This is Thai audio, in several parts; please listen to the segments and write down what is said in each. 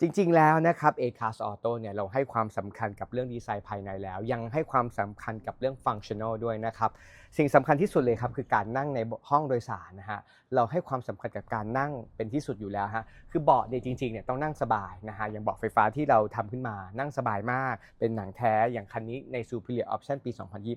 จริง ๆ แล้วนะครับ A-Class Auto เนี่ยเราให้ความสำคัญกับเรื่องดีไซน์ภายในแล้ว ยังให้ความสำคัญกับเรื่องฟังชั่นอลด้วยนะครับสิ่งสำคัญที่สุดเลยครับคือการนั่งในห้องโดยสารนะฮะเราให้ความสำคัญกับการนั่งเป็นที่สุดอยู่แล้วฮะคือเบาะเนี่ยจริงๆเนี่ยต้องนั่งสบายนะฮะอย่างเบาะไฟฟ้าที่เราทำขึ้นมานั่งสบายมาก เป็นหนังแท้อย่างคันนี้ใน Superior Option ปี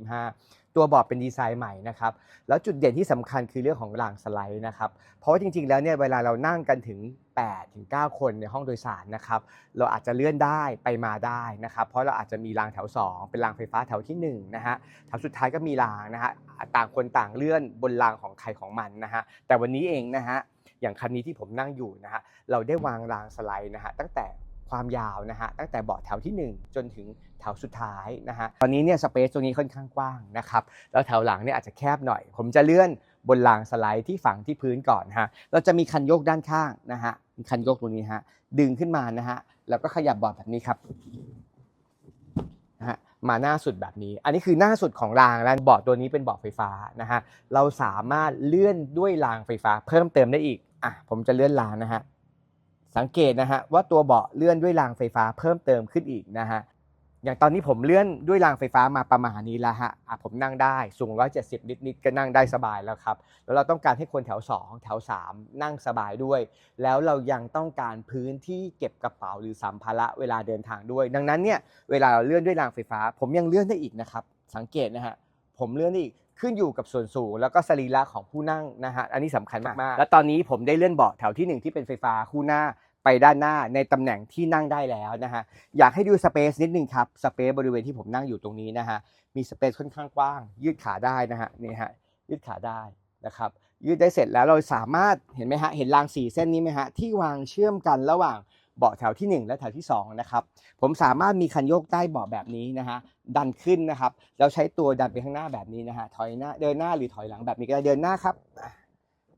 2025 ตัวเบาะเป็นดีไซน์ใหม่นะครับแล้วจุดเด่นที่สำคัญคือเรื่องของรางสไลด์นะครับเพราะว่าจริง ๆ แล้วเนี่ยเวลาเรานั่งกันถึง8ถึง9คนในห้องโดยสารนะครับเราอาจจะเลื่อนได้ไปมาได้นะครับเพราะเราอาจจะมีรางแถว 2 เป็นรางไฟฟ้าแถวที่1นะฮะแถวสุดท้ายก็มีรางนะฮะต่างคนต่างเลื่อนบนรางของใครของมันนะฮะแต่วันนี้เองนะฮะอย่างคันนี้ที่ผมนั่งอยู่นะฮะเราได้วางรางสไลด์นะฮะตั้งแต่ความยาวนะฮะตั้งแต่เบาะแถวที่ 1 จนถึงแถวสุดท้ายนะฮะตอนนี้เนี่ยสเปซตรงนี้ค่อนข้างกว้างนะครับแล้วแถวหลังเนี่ยอาจจะแคบหน่อย ผมจะเลื่อนบนรางสไลด์ที่ฝังที่พื้นก่อนฮะเราจะมีคันโยกด้านข้างนะฮะมีคันโยกตรงนี้ฮะดึงขึ้นมานะฮะแล้วก็ขยับเบาะแบบนี้ครับ มาหน้าสุดแบบนี้ อันนี้คือหน้าสุดของรางแล้วเบาะตัวนี้เป็นเบาะไฟฟ้านะฮะ เราสามารถเลื่อนด้วยรางไฟฟ้าเพิ่มเติมได้อีก อะ ผมจะเลื่อนรางนะฮะ สังเกตนะฮะว่าตัวเบาะเลื่อนด้วยรางไฟฟ้าเพิ่มเติมขึ้นอีกนะฮะ อย่างตอนนี้ผมเลื่อนด้วยรางไฟฟ้ามาประมาณนี้แล้วฮะอะผมนั่งได้สูง 170 นิดๆก็นั่งได้สบายแล้วครับ แล้วเราต้องการให้คนแถว 2 แถว 3 นั่งสบายด้วย แล้วเรายังต้องการพื้นที่เก็บกระเป๋าหรือสัมภาระเวลาเดินทางด้วย ดังนั้นเนี่ยเวลาเราเลื่อนด้วยรางไฟฟ้า ผมยังเลื่อนได้อีกนะครับ สังเกตนะฮะ ผมเลื่อนได้อีกขึ้นอยู่กับส่วนสูงแล้วก็สรีระของผู้นั่งนะฮะ อันนี้สำคัญมากๆ แล้วตอนนี้ผมได้เลื่อนเบาะแถวทีหนึ่1 ที่เป็นไฟฟ้าคู่หน้า ไปด้านหน้าในตำแหน่งที่นั่งได้แล้วนะฮะอยากให้ดูสเปซนิดนึงครับสเปซบริเวณที่ผมนั่งอยู่ตรงนี้นะฮะมีสเปซค่อนข้างกว้าง ยืดขาได้นะฮะนี่ฮะยืดขาได้นะครับยืดได้เสร็จแล้วเราสามารถเห็นไหมฮะเห็นรางสีเส้นนี้ไหมฮะที่วางเชื่อมกันระหว่างเบาะแถวทีหนึ่1 และแถวที่2นะครับผมสามารถมีคันโยกใต้เบาะแบบนี้นะฮะดันขึ้นนะครับแล้วใช้ตัวดันไปข้างหน้าแบบนี้นะฮะถอยหน้าเดินหน้าหรือถอยหลังแบบนี้ก็ได้เดินหน้าครับ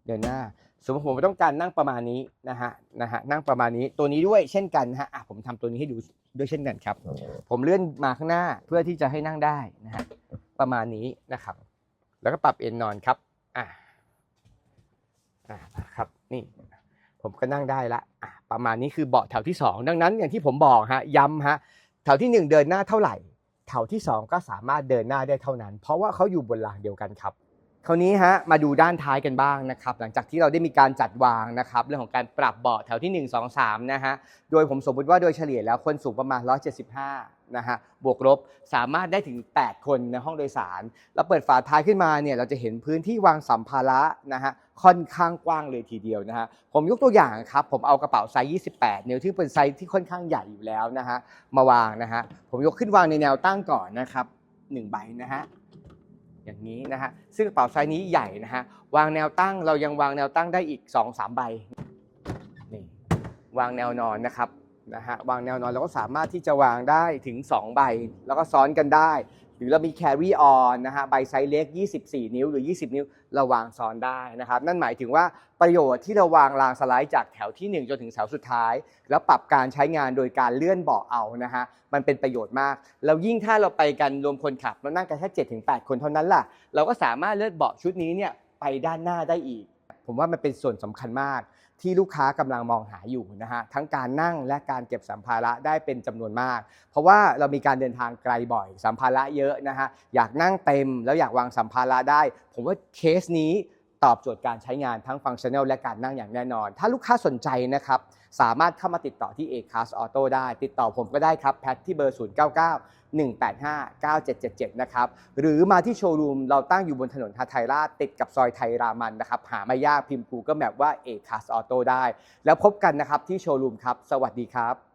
เดินหน้า สมมติผมต้องการนั่งประมาณนี้นะฮะนะฮะนั่งประมาณนี้ตัวนี้ด้วยเช่นกันนะฮะอะผมทำตัวนี้ให้ดูด้วยเช่นกันครับ ผมเลื่อนมาข้างหน้าเพื่อที่จะให้นั่งได้นะฮะประมาณนี้นะครับ แล้วก็ปรับเอนนอนครับอะอะครับนี่ผมก็นั่งได้ละอะประมาณนี้คือเบาะแถวที่ 2 ดังนั้นอย่างที่ผมบอกฮะย้ำฮะแถวทีหนึ่1 เดินหน้าเท่าไหร่แถวที่ 2 ก็สามารถเดินหน้าได้เท่านั้น เพราะว่าเขาอยู่บนรางเดียวกันครับ คราวนี้ฮะมาดูด้านท้ายกันบ้างนะครับหลังจากที่เราได้มีการจัดวางนะครับเรื่องของการปรับเบาะแถวที่ 1 2 3นะฮะโดยผมสมมติว่าโดยเฉลี่ยแล้วคนสูงประมาณ 175นะฮะบวกลบสามารถได้ถึง 8 คนในห้องโดยสารเราเปิดฝาท้ายขึ้นมาเนี่ยเราจะเห็นพื้นที่วางสัมภาระนะฮะค่อนข้างกว้างเลยทีเดียวนะฮะผมยกตัวอย่างครับผมเอากระเป๋าไซส์28นิ้วที่เป็นไซส์ที่ค่อนข้างใหญ่อยู่แล้วนะฮะมาวางนะฮะผมยกขึ้นวางในแนวตั้งก่อนนะครับหนึ่งใบนะฮะ อย่างนี้นะฮะซึ่งกระเป๋าไซส์นี้ใหญ่นะฮะวางแนวตั้งเรายังวางแนวตั้งได้อีก 2-3 ใบนี่วางแนวนอนนะครับนะฮะวางแนวนอนเราก็สามารถที่จะวางได้ถึง 2 ใบ แล้วก็ซ้อนกันได้ รือเรามี carry on นะฮะใบไซส์เล็ก 24 นิ้วหรือ 20 นิ้วเราวางซ้อนได้นะครับ นั่นหมายถึงว่าประโยชน์ที่เราวางรางสไลด์จากแถวที่ 1 จนถึงแถวสุดท้าย แล้วปรับการใช้งานโดยการเลื่อนเบาะเอานะฮะมันเป็นประโยชน์มาก แล้วยิ่งถ้าเราไปกันรวมคนขับเรานั่งกันแค่7ถึง8คนเท่านั้นล่ะ เราก็สามารถเลื่อนเบาะชุดนี้เนี่ยไปด้านหน้าได้อีก ผมว่ามันเป็นส่วนสำคัญมากที่ลูกค้ากำลังมองหาอยู่นะฮะทั้งการนั่งและการเก็บสัมภาระได้เป็นจำนวนมาก เพราะว่าเรามีการเดินทางไกลบ่อย สัมภาระเยอะนะฮะอยากนั่งเต็มแล้วอยากวางสัมภาระได้ ผมว่าเคสนี้ ตอบโจทย์การใช้งานทั้งฟังก์ชันแนลและการนั่งอย่างแน่นอน ถ้าลูกค้าสนใจนะครับ สามารถเข้ามาติดต่อที่ A-Class Auto ได้ ติดต่อผมก็ได้ครับ แพทที่เบอร์ 0 9 9 1 8 5 9 7 7 7 นะครับ หรือมาที่โชว์รูม เราตั้งอยู่บนถนนฮาไทราติดกับซอยไทยรามันนะครับ หาไม่ยากพิมพ์ Google Map ว่า A-Class Auto ได้ แล้วพบกันนะครับที่โชว์รูมครับ สวัสดีครับ